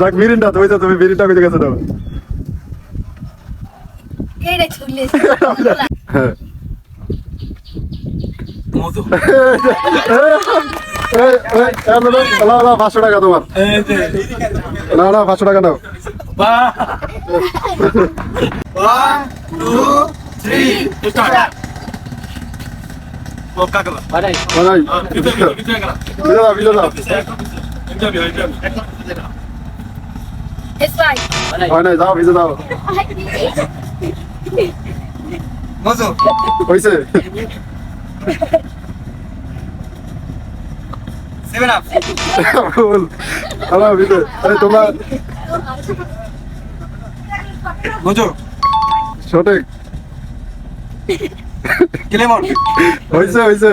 দেখ মিরিন্ডা তুমি তো তুমি মিরিন্ডা কইতে গেছো দাও এইটা হ্যাঁ মধু। না, না, না, পাঁচশো টাকা তোমার। না না পাঁচশো টাকা নাও বিজয় দাও বিজয় হয় নাই যাও হইছে সেভেন আপ ভুল হ্যালো বিজয় এই তোমরা সঠিক কিলেমন হইছে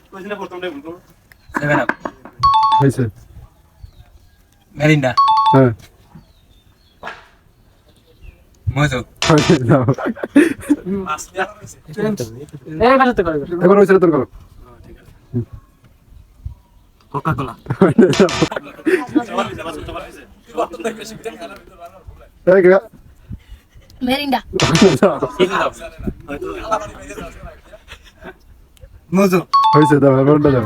স্প্রাইট হয় ভুল পাঁচশো সেভেন আপ হয়েছে মেরিন্ডা। হ্যাঁ। মধু হয়েছে, যাও। এবার হয়েছে তোর করো। কোকা কোলা হয় নাই, যাও। এই গা- Merinda. যাও। মধু হয়েছে দাও এবারটা যাও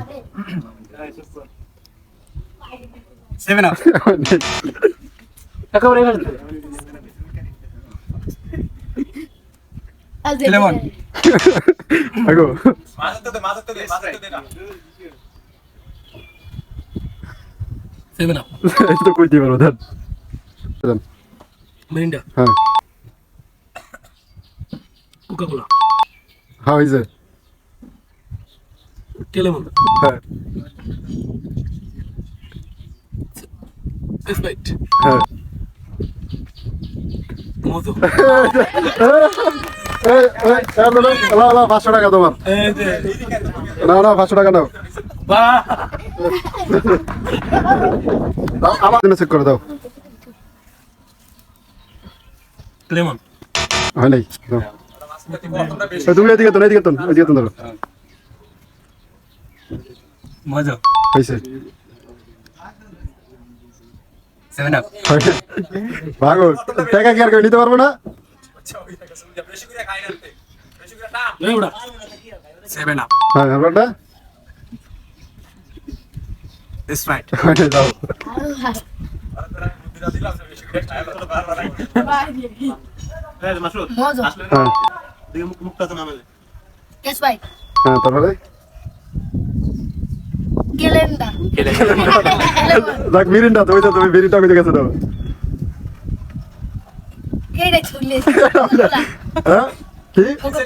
সেভেন আপ হয় নাই। Lemon. আগো সেভেন আপ এই তো কইতে পারো দেন দেন। মেরিন্ডা হ্যাঁ কোকা কোলা হ্যাঁ হয়েছে হ্যাঁ। হ্যাঁ। পাঁচশো টাকা তোমার না না পাঁচশো টাকা নাও দাও, আমার জন্য চেক করে দাও। হয় নাই তুমি এদিকে তো এদিকে তো এদিকে তো ধরো মধু হয়েছে। সেভেন আপ হয় নাই। ভাগো টাকা কি আর কেউ নিতে পারব না? সেভেন আপ হ্যাঁ এবারটা স্প্রাইট হয় নাই দাও Mozo. হ্যাঁ It's right. হ্যাঁ তারপরে Gelenda. দেখ মিরিন্ডা তুমি তো তুমি মিরিন্ডা কইতে গেছো দাও এইটা চলে হ্যাঁ? কি? আচ্ছা.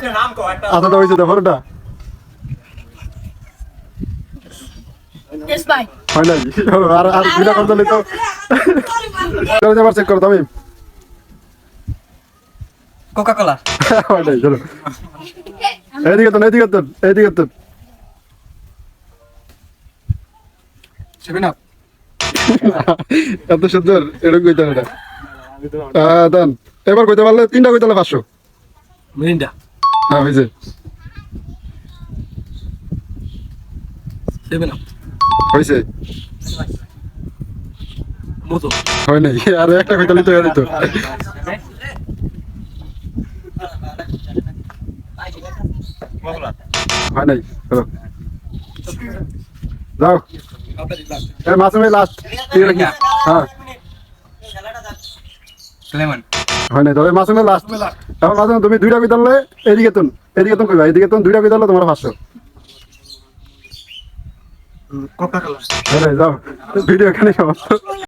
হয় নাই আর আর করতে তো চলো এবার চেক করো তুমি কোকা কোলা হয় নাই চলো এইদিকে তো তো এইদিকে তো সেভেন আপ এত সুন্দর এরকম কইতে হবে হ্যাঁ দেন। এবার কইতে পারলে তিনটা কইতে পারলে পাঁচশো। মিরিন্ডা হ্যাঁ হয়েছে সেভেন আপ হয়েছে হয় নাই। আর একটা কইতে লিতে হয়ে দিত হয় নাই। যাও। এ মাসুমে লাস্ট ঠিক আছে? হ্যাঁ। লেমন হয় নাই তবে মাসুমে লাস্ট এখন মাসুমে তুমি দুইটা পারলে এদিকে তুন এদিকে তুন কইবা এদিকে তুন দুইটা পারলে তোমার পাঁচশো। কোকা কোলা যাও। ভিডিও এখানে সমাপ্ত।